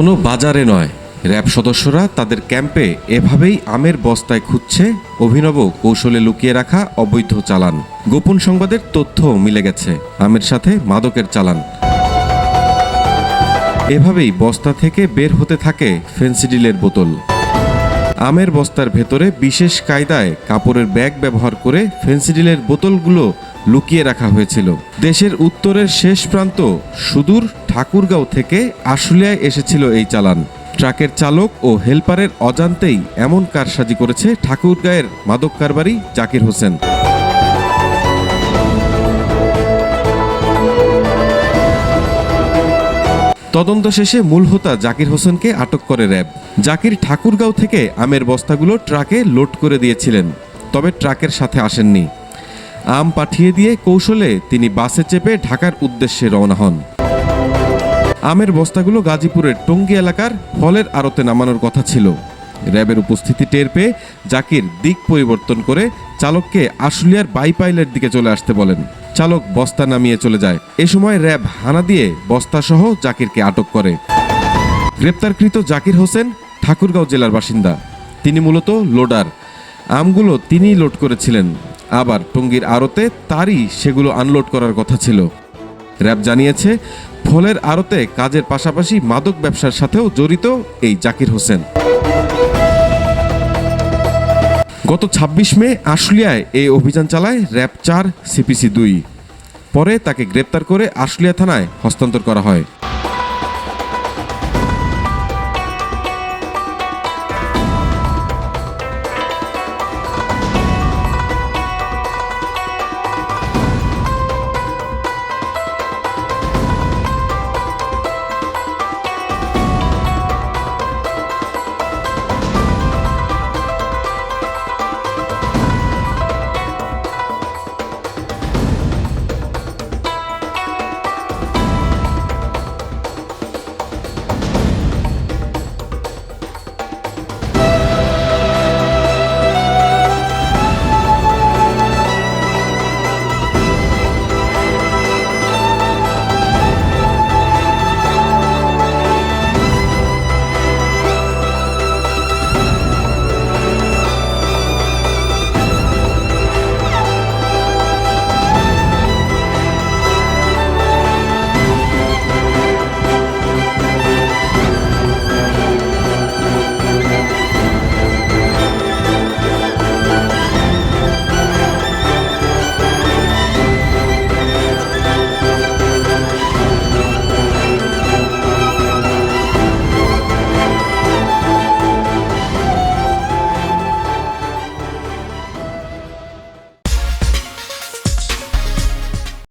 কোনো বাজারে নয়। র্যাব সদস্যরা তাদের ক্যাম্পে এভাবেই আমের বস্তায় খুঁজছে, অভিনব কৌশলে লুকিয়ে রাখা অবৈধ চালান। গোপন সংবাদের তথ্য মিলে গেছে, আমের সাথে মাদকের চালান। এভাবেই বস্তা থেকে বের হতে থাকে ফেন্সিডিলের বোতল। আমের বস্তার ভেতরে বিশেষ কায়দায় কাপড়ের ব্যাগ ব্যবহার করে ফেন্সিডিলের বোতলগুলো লুকিয়ে রাখা হয়েছিল। দেশের উত্তরের শেষ প্রান্ত সুদূর ঠাকুরগাঁও থেকে আশুলিয়ায় এসেছিল এই চালান। ট্রাকের চালক ও হেলপারের অজান্তেই এমন কারসাজি করেছে ঠাকুরগাঁয়ের মাদক কারবারি জাকির হোসেন। তদন্ত শেষে মূল হোতা জাকির হোসেনকে আটক করে র্যাব। জাকির ঠাকুরগাঁও থেকে আমের বস্তাগুলো ট্রাকে লোড করে দিয়েছিলেন, তবে ট্রাকের সাথে আসেননি। আম পাঠিয়ে দিয়ে কৌশলে তিনি বাসে চেপে ঢাকার উদ্দেশ্যে রওনা হন। আমের বস্তাগুলো গাজীপুরের টঙ্গী এলাকার ফলের আড়তে নামানোর কথা ছিল। র্যাবের উপস্থিতি টের পেয়ে জাকির দিক পরিবর্তন করে চালককে আশুলিয়ার বাইপাইলের দিকে চলে আসতে বলেন। চালক বস্তা নামিয়ে চলে যায়। এ সময় র্যাব হানা দিয়ে বস্তাসহ জাকিরকে আটক করে। গ্রেপ্তারকৃত জাকির হোসেন ঠাকুরগাঁও জেলার বাসিন্দা। তিনি মূলত লোডার। আমগুলো তিনিই লোড করেছিলেন। আবার টঙ্গীর আড়তে তারই সেগুলো আনলোড করার কথা ছিল। র্যাব জানিয়েছে, ফলের আড়তে কাজের পাশাপাশি মাদক ব্যবসার সাথেও জড়িত এই জাকির হোসেন। গত ২৬ মে আশুলিয়ায় এই অভিযান চালায় র্যাব চার, সিপিসি দুই। পরে তাকে গ্রেপ্তার করে আশুলিয়া থানায় হস্তান্তর করা হয়।